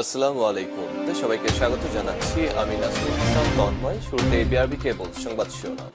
আসসালামু আলাইকুম। সবাইকে স্বাগত জানাচ্ছি। আমি হাসান তন্ময়। শুরুতে বিআরবি কেবল সংবাদ শিরোনাম।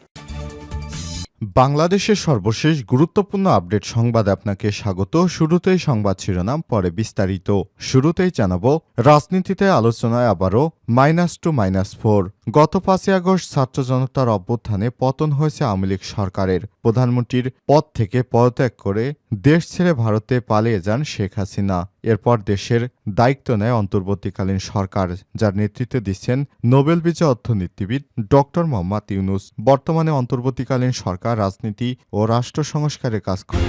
বাংলাদেশের সর্বশেষ গুরুত্বপূর্ণ আপডেট সংবাদ আপনাকে স্বাগত। শুরুতেই সংবাদ শিরোনাম, পরে বিস্তারিত। শুরুতেই জানাব, রাজনীতিতে আলোচনায় আবারও মাইনাস টু মাইনাস ফোর। গত পাঁচই আগস্ট ছাত্র জনতার অভ্যুত্থানে পতন হয়েছে আওয়ামী লীগ সরকারের। প্রধানমন্ত্রীর পদ থেকে পদত্যাগ করে দেশ ছেড়ে ভারতে পালিয়ে যান শেখ হাসিনা। এরপর দেশের দায়িত্ব নেয় অন্তর্বর্তীকালীন সরকার, যার নেতৃত্ব দিচ্ছেন নোবেল বিজয় অর্থনীতিবিদ ডক্টর মোহাম্মদ ইউনুস। বর্তমানে অন্তর্বর্তীকালীন সরকার, রাজনীতি ও রাষ্ট্র সংস্কারের কাজ করে।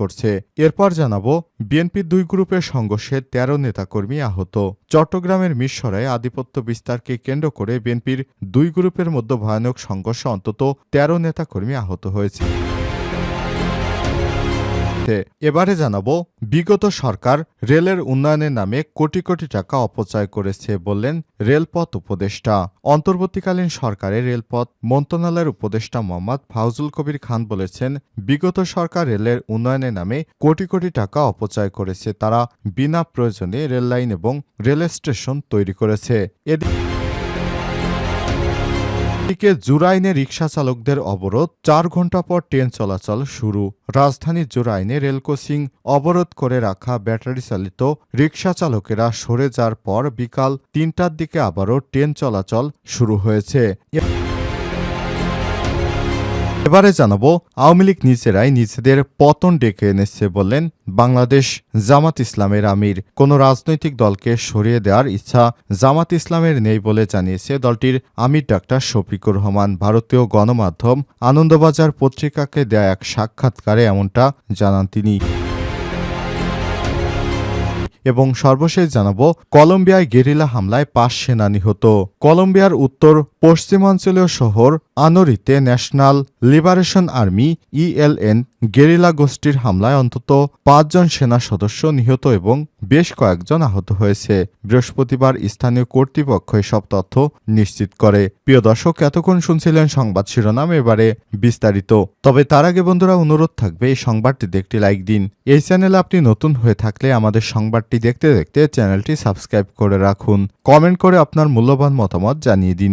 করছে। এরপর জানাব বিএনপির দুই গ্রুপের সংঘর্ষে তেরো নেতাকর্মী আহত। চট্টগ্রামের মিশরে আধিপত্য বিস্তারকে কেন্দ্র করে বিএনপির দুই গ্রুপের মধ্যে ভয়ানক সংঘর্ষে অন্তত তেরো নেতাকর্মী আহত হয়েছে। এবারে জানাব, বিগত সরকার রেলের উন্নয়নের নামে কোটি কোটি টাকা অপচয় করেছে বললেন রেলপথ উপদেষ্টা। অন্তর্বর্তীকালীন সরকারের রেলপথ মন্ত্রণালয়ের উপদেষ্টা মোহাম্মদ ফাউজুল কবির খান বলেছেন, বিগত সরকার রেলের উন্নয়নের নামে কোটি কোটি টাকা অপচয় করেছে। তারা বিনা প্রয়োজনে রেললাইন এবং রেল স্টেশন তৈরি করেছে। এদিকে এদিকে জুরাইনে রিকশা চালকদের অবরোধ, চার ঘণ্টা পর ট্রেন চলাচল শুরু। রাজধানী জুরাইনে রেলকোসিং অবরোধ করে রাখা ব্যাটারি চালিত রিকশা চালকেরা সরে যাওয়ার পর বিকাল তিনটার দিকে আবারও ট্রেন চলাচল শুরু হয়েছে। এবারে জানাব আওয়ামী লীগ নিজেরাই নিজেদের পতন ডেকে এনেছে বললেন বাংলাদেশ জামাত ইসলামের আমির। কোনো রাজনৈতিক দলকে সরিয়ে দেওয়ার ইচ্ছা জামাত ইসলামের নেই বলে জানিয়েছে দলটির আমির ডাক্তার শফিকুর রহমান। ভারতীয় গণমাধ্যম আনন্দবাজার পত্রিকাকে দেয়া এক সাক্ষাৎকারে এমনটা জানান তিনি। এবং সর্বশেষ জানাব, কলম্বিয়ায় গেরিলা হামলায় পাঁচ সেনা নিহত। কলম্বিয়ার উত্তর পশ্চিমাঞ্চলীয় শহর আনোরিতে national liberation army, ELN, guerrilla গোষ্ঠীর হামলায় অন্তত পাঁচজন সেনা সদস্য নিহত এবং বেশ কয়েকজন আহত হয়েছে। বৃহস্পতিবার স্থানীয় কর্তৃপক্ষ এসব তথ্য নিশ্চিত করে। প্রিয় দর্শক, এতক্ষণ শুনছিলেন সংবাদ শিরোনাম, এবারে বিস্তারিত। তবে তার আগে বন্ধুরা, অনুরোধ থাকবে এই সংবাদটিতে একটি লাইক দিন। এই চ্যানেলে আপনি নতুন হয়ে থাকলে আমাদের সংবাদটি দেখতে দেখতে চ্যানেলটি সাবস্ক্রাইব করে রাখুন। কমেন্ট করে আপনার মূল্যবান মতামত জানিয়ে দিন।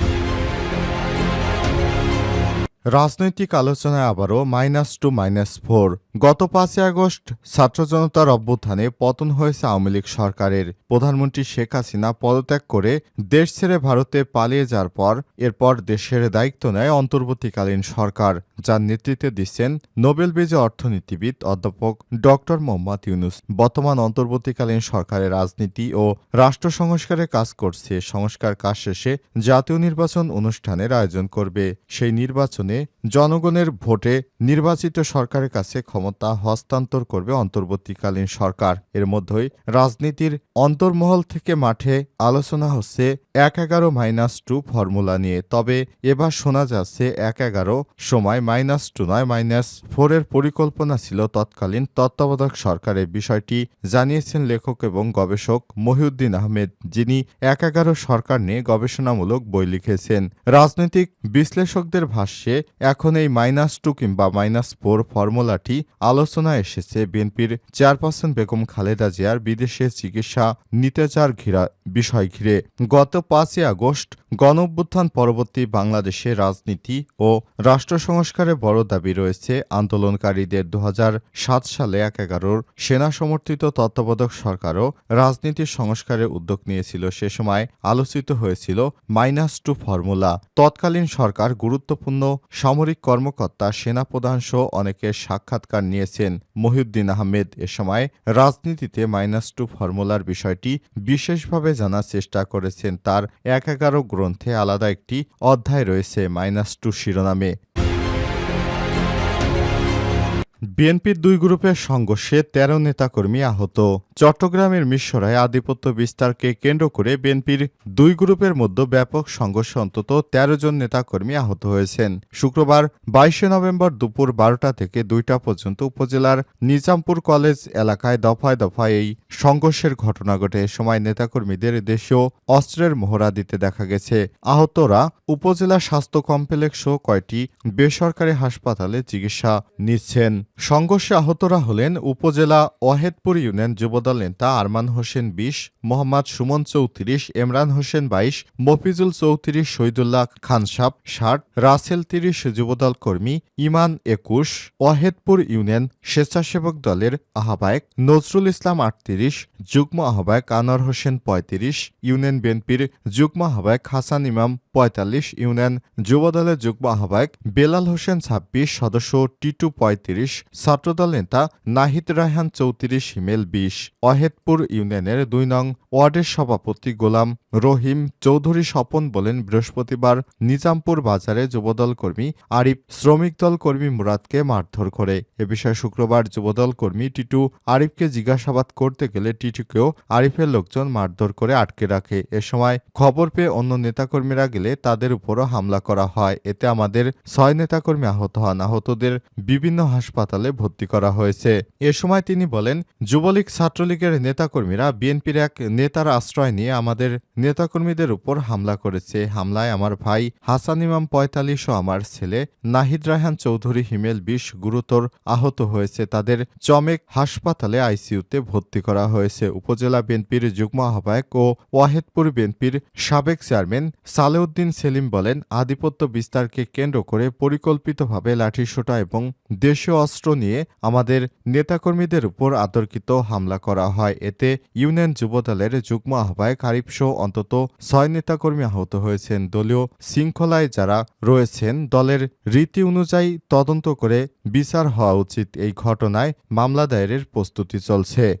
রাজনৈতিক আলোচনায় আবারও মাইনাস টু মাইনাস ফোর। গত পাঁচই আগস্ট ছাত্র জনতার অভ্যুত্থানে পতন হয়েছে আওয়ামী লীগ সরকারের। প্রধানমন্ত্রী শেখ হাসিনা পদত্যাগ করে দেশ ছেড়ে ভারতে পালিয়ে যাওয়ার পর এরপর দেশের দায়িত্ব নেয় অন্তর্বর্তীকালীন সরকার, যার নেতৃত্বে দিচ্ছেন নোবেল বিজয় অর্থনীতিবিদ অধ্যাপক ডক্টর মোহাম্মদ ইউনুস। বর্তমান অন্তর্বর্তীকালীন সরকারের রাজনীতি ও রাষ্ট্র সংস্কারে কাজ করছে। সংস্কার কাজ শেষে জাতীয় নির্বাচন অনুষ্ঠানের আয়োজন করবে। সেই নির্বাচনে জনগণের ভোটে নির্বাচিত সরকারের কাছে ক্ষমতা হস্তান্তর করবে অন্তর্বর্তীকালীন সরকার। এর মধ্যেই রাজনীতির অন্তর্মহল থেকে মাঠে আলোচনা হচ্ছে এক এগারো মাইনাস টু ফর্মুলা নিয়ে। তবে এবার শোনা যাচ্ছে এক এগারো সময় মাইনাস টু নয়, মাইনাস ফোরের পরিকল্পনা ছিল তৎকালীন তত্ত্বাবধায়ক সরকারের। বিষয়টি জানিয়েছেন লেখক এবং গবেষক মহিউদ্দিন আহমেদ, যিনি এক এগারো সরকার নিয়ে গবেষণামূলক বই লিখেছেন। রাজনৈতিক বিশ্লেষকদের ভাষ্যে এখন এই মাইনাস টু কিংবা মাইনাস ফোর ফর্মুলাটি আলোচনায় এসেছে বিএনপির চেয়ারপারসন বেগম খালেদা জিয়ার বিদেশে চিকিৎসা নিতে যাওয়ার ঘিরা বিষয় ঘিরে। গত পাঁচই আগস্ট গণঅভ্যুত্থান পরবর্তী বাংলাদেশের রাজনীতি ও রাষ্ট্র সংস্কারে বড় দাবি রয়েছে। আন্দোলনকারীদের দু হাজার সাত সালে এক এগারোর সেনা সমর্থিত তত্ত্বাবধায়ক সরকারও রাজনীতির সংস্কারের উদ্যোগ নিয়েছিল। সে সময় আলোচিত হয়েছিল মাইনাস টু ফর্মুলা। তৎকালীন সরকার গুরুত্বপূর্ণ সামরিক কর্মকর্তা, সেনাপ্রধান সহ অনেকের সাক্ষাৎকার নিয়েছেন মহিউদ্দিন আহমেদ। এ সময় রাজনীতিতে মাইনাস টু ফর্মুলার বিষয়টি বিশেষভাবে জানার চেষ্টা করেছেন। তার এক এগারো গ্রন্থে আলাদা একটি অধ্যায় রয়েছে মাইনাস টু শিরোনামে। বিএনপির দুই গ্রুপের সংঘর্ষে তেরো নেতাকর্মী আহত। চট্টগ্রামের মিশরায় আধিপত্য বিস্তারকে কেন্দ্র করে বিএনপির দুই গ্রুপের মধ্যে ব্যাপক সংঘর্ষে অন্তত তেরো জন নেতাকর্মী আহত হয়েছেন। শুক্রবার বাইশে নভেম্বর দুপুর বারোটা থেকে দুইটা পর্যন্ত উপজেলার নিজামপুর কলেজ এলাকায় দফায় দফায় এই সংঘর্ষের ঘটনা ঘটে। এ সময় নেতাকর্মীদের দেশেও অস্ত্রের মোহরা দিতে দেখা গেছে। আহতরা উপজেলা স্বাস্থ্য কমপ্লেক্স ও কয়টি বেসরকারি হাসপাতালে চিকিৎসা নিচ্ছেন। সংঘর্ষে আহতরা হলেন উপজেলা ওয়াহেদপুর ইউনিয়ন যুবদল নেতা আরমান হোসেন বিশ, মোহাম্মদ সুমন চৌত্রিশ, ইমরান হোসেন বাইশ, মফিজুল চৌত্রিশ, শহীদুল্লাহ খানসাব ষাট, রাসেল তিরিশ যুবদল কর্মী, ইমান একুশ, ওয়াহেদপুর ইউনিয়ন স্বেচ্ছাসেবক দলের আহ্বায়ক, নজরুল ইসলাম আটত্রিশ, যুগ্ম আহ্বায়ক আনোয়ার হোসেন পঁয়ত্রিশ, ইউনিয়ন বিএনপির যুগ্ম আহ্বায়ক হাসান ইমাম পঁয়তাল্লিশ, ইউনিয়ন যুবদলের যুগ্ম আহ্বায়ক বেলাল হোসেন ছাব্বিশ, সদস্য টিটু পঁয়ত্রিশ, ছাত্রদল নেতা নাহিদ রায়হান চৌত্রিশ, হিমেল বিশ। অহেদপুর ইউনিয়নের দুই নং ওয়ার্ডের সভাপতি গোলাম রহিম চৌধুরী স্বপন বলেন, বৃহস্পতিবার নিজামপুর বাজারে যুবদল কর্মী আরিফ শ্রমিক দল কর্মী মুরাদকে মারধর করে। এ বিষয়ে শুক্রবার যুবদল কর্মী টিটু আরিফকে জিজ্ঞাসাবাদ করতে গেলে টিটুকেও আরিফের লোকজন মারধর করে আটকে রাখে। এ সময় খবর পেয়ে অন্য নেতাকর্মীরা গেলে তাদের উপরও হামলা করা হয়। এতে আমাদের ছয় নেতাকর্মী আহত হন। আহতদের বিভিন্ন হাসপাতালে ভর্তি করা হয়েছে। এ সময় তিনি বলেন, যুবলীগ ছাত্রলীগের নেতাকর্মীরা বিএনপির এক নেতার আশ্রয় নিয়ে আমাদের নেতাকর্মীদের উপর হামলা করেছে। হামলায় আমার ভাই হাসান ইমাম পঁয়তাল্লিশ ও আমার ছেলে নাহিদ রায়হান চৌধুরী হিমেল বিশ গুরুতর আহত হয়েছে। তাদের চমেক হাসপাতালে আইসিইউতে ভর্তি করা হয়েছে। উপজেলা বিএনপির যুগ্ম আহ্বায়ক ও ওয়াহেদপুর বিএনপির সাবেক চেয়ারম্যান সালেউদ্দিন সেলিম বলেন, আধিপত্য বিস্তারকে কেন্দ্র করে পরিকল্পিতভাবে লাঠিসোঁটা এবং দেশীয় অস্ত্র নিয়ে আমাদের নেতাকর্মীদের উপর আতর্কিত হামলা করা হয়। এতে ইউনিয়ন যুবদলের যুগ্ম আহ্বায়ক আরিফ সহ অন্তত ছয় নেতাকর্মী আহত হয়েছেন। দলীয় শৃঙ্খলায় যারা রয়েছেন, দলের রীতি অনুযায়ী তদন্ত করে বিচার হওয়া উচিত। এই ঘটনায় মামলা দায়েরের প্রস্তুতি চলছে।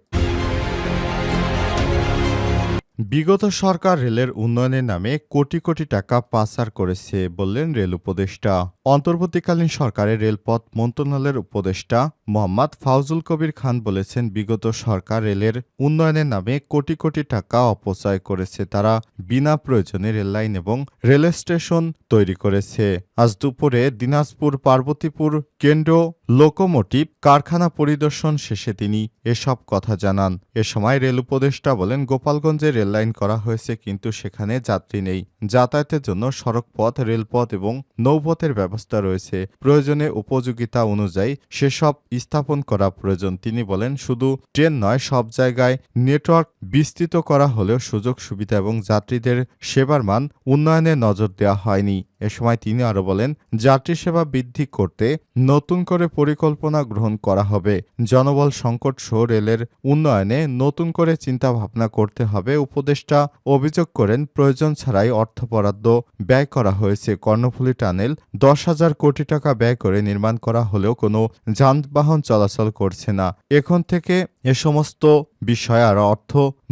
বিগত সরকার রেলের উন্নয়নের নামে কোটি কোটি টাকা পাচার করেছে বললেন রেল উপদেষ্টা। অন্তর্বর্তীকালীন সরকারের রেলপথ মন্ত্রণালয়ের উপদেষ্টা মোহাম্মদ ফাউজুল কবির খান বলেছেন, বিগত সরকার রেলের উন্নয়নের নামে কোটি কোটি টাকা অপচয় করেছে। তারা বিনা প্রয়োজনে রেললাইন এবং রেল স্টেশন তৈরি করেছে। আজ দুপুরে দিনাজপুর, পার্বতীপুর কেন্দ্র লোকোমোটিভ কারখানা পরিদর্শন শেষে তিনি এসব কথা জানান। এ সময় রেল উপদেষ্টা বলেন, গোপালগঞ্জে রেললাইন করা হয়েছে, কিন্তু সেখানে যাত্রী নেই। যাতায়াতের জন্য সড়কপথ, রেলপথ এবং নৌপথের ব্যবস্থা রয়েছে। প্রয়োজনে উপযোগিতা অনুযায়ী সেসব স্থাপন করা প্রয়োজন। তিনি বলেন, শুধু ট্রেন নয়, সব জায়গায় নেটওয়ার্ক বিস্তৃত করা হলেও সুযোগ সুবিধা এবং যাত্রীদের সেবার মান উন্নয়নে নজর দেওয়া হয়নি। এ সময় তিনি আরও বলেন, যাত্রী সেবা বৃদ্ধি করতে নতুন করে পরিকল্পনা গ্রহণ করা হবে। জনবল সংকট সহ রেলের উন্নয়নে নতুন করে চিন্তা ভাবনা করতে হবে। উপদেষ্টা অভিযোগ করেন, প্রয়োজন ছাড়াই অর্থ বরাদ্দ ব্যয় করা হয়েছে। কর্ণফুলী টানেল দশ হাজার কোটি টাকা ব্যয় করে নির্মাণ করা হলেও কোনো যানবাহন চলাচল করছে না। এখন থেকে এ সমস্ত বিষয়ে আর অর্থ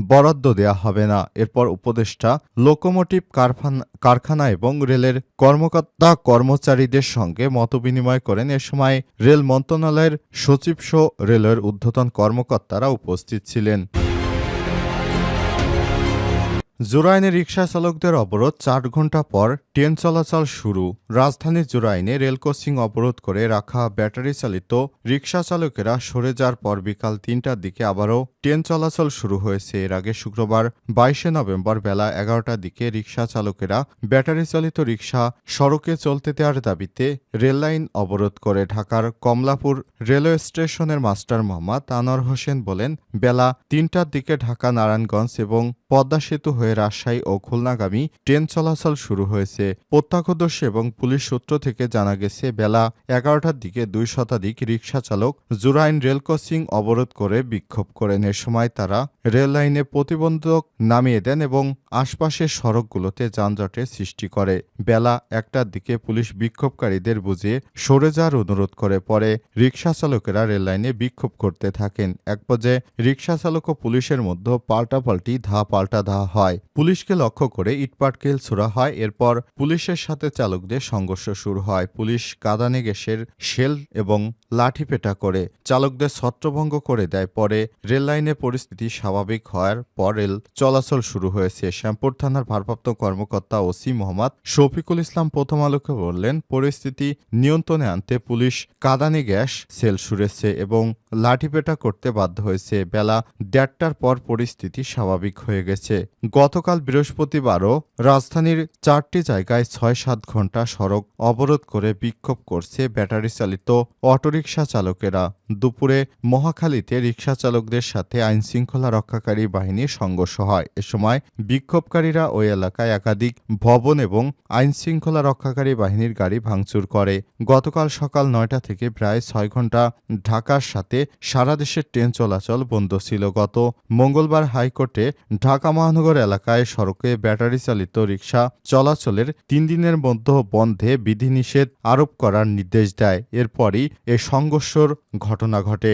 বরাদ্দ দেয়া হবে না। এরপর উপদেষ্টা লোকোমোটিভ কারখানা এবং রেলের কর্মকর্তা কর্মচারীদের সঙ্গে মতবিনিময় করেন। এ সময় রেল মন্ত্রণালয়ের সচিব সহ রেলের ঊর্ধ্বতন কর্মকর্তারা উপস্থিত ছিলেন। জোরাইনে রিকশা চালকদের অবরোধ চার ঘণ্টা পর ট্রেন চলাচল শুরু। রাজধানীর জোরাইনে রেল ক্রসিং অবরোধ করে রাখা ব্যাটারি চালিত রিকশা চালকেরা সরে যাওয়ার পর বিকাল তিনটার দিকে আবারও ট্রেন চলাচল শুরু হয়েছে। এর আগে শুক্রবার বাইশে নভেম্বর বেলা এগারোটার দিকে রিকশা চালকেরা ব্যাটারি চালিত রিকশা সড়কে চলতে দেওয়ার দাবিতে রেললাইন অবরোধ করে ঢাকার কমলাপুর রেলওয়ে স্টেশনের মাস্টার মোহাম্মদ আনোয়ার হোসেন বলেন, বেলা তিনটার দিকে ঢাকা নারায়ণগঞ্জ এবং পদ্মা সেতু হয়ে রাজশাহী ও খুলনাগামী ট্রেন চলাচল শুরু হয়েছে। প্রত্যক্ষদর্শী এবং পুলিশ সূত্র থেকে জানা গেছে, বেলা এগারোটার দিকে দুই শতাধিক রিকশা চালক জুরাইন রেল ক্রসিং অবরোধ করে বিক্ষোভ করেন। এ সময় তারা রেল লাইনে প্রতিবন্ধক নামিয়ে দেন এবং আশপাশের সড়কগুলোতে যানজটের সৃষ্টি করে। বেলা একটার দিকে পুলিশ বিক্ষোভকারীদের বুঝিয়ে সরে যাওয়ার অনুরোধ করে, পরে রিকশা চালকেরা রেল লাইনে বিক্ষোভ করতে থাকেন। এক পর্যায়ে রিকশা চালক ও পুলিশের মধ্যে পাল্টাপাল্টি ধা পাল্টা ধা হয়। পুলিশকে লক্ষ্য করে ইটপাটকেল ছোড়া হয়। এরপর পুলিশের সাথে চালকদের সংঘর্ষ শুরু হয়। পুলিশ কাদানে গ্যাসের শেল এবং লাঠিপেটা করে, চালকদের ছত্রভঙ্গ করে দেয়। পরে রেল লাইনে পরিস্থিতি স্বাভাবিক হওয়ার পর রেল চলাচল শুরু হয়েছে। শ্যামপুর থানার ভারপ্রাপ্ত কর্মকর্তা ওসি মোহাম্মদ শফিকুল ইসলাম প্রথম আলোকে বললেন, পরিস্থিতি নিয়ন্ত্রণে আনতে পুলিশ কাদানে গ্যাস, সেল ছুড়েছে এবং লাঠিপেটা করতে বাধ্য হয়েছে। বেলা দেড়টার পর পরিস্থিতি স্বাভাবিক হয়ে গেছে। গতকাল বৃহস্পতিবারও রাজধানীর চারটি জায়গায় ছয় সাত ঘণ্টা সড়ক অবরোধ করে বিক্ষোভ করছে ব্যাটারি চালিত অটোরিকশা চালকেরা। দুপুরে মহাখালীতে রিকশা চালকদের সাথে আইনশৃঙ্খলা রক্ষাকারী বাহিনীর সংঘর্ষ হয়। এ সময় বিক্ষোভকারীরা ওই এলাকায় একাধিক ভবন এবং আইনশৃঙ্খলা রক্ষাকারী বাহিনীর গাড়ি ভাঙচুর করে। গতকাল সকাল নয়টা থেকে প্রায় ছয় ঘণ্টা ঢাকার সাথে সারা দেশের ট্রেন চলাচল বন্ধ ছিল। গত মঙ্গলবার হাইকোর্টে ঢাকা মহানগর এলাকায় সড়কে ব্যাটারি চালিত রিকশা চলাচলের তিন দিনের মধ্যে বন্ধে বিধিনিষেধ আরোপ করার নির্দেশ দেয়। এরপরই এ সংঘর্ষর ঘটনা ঘটে।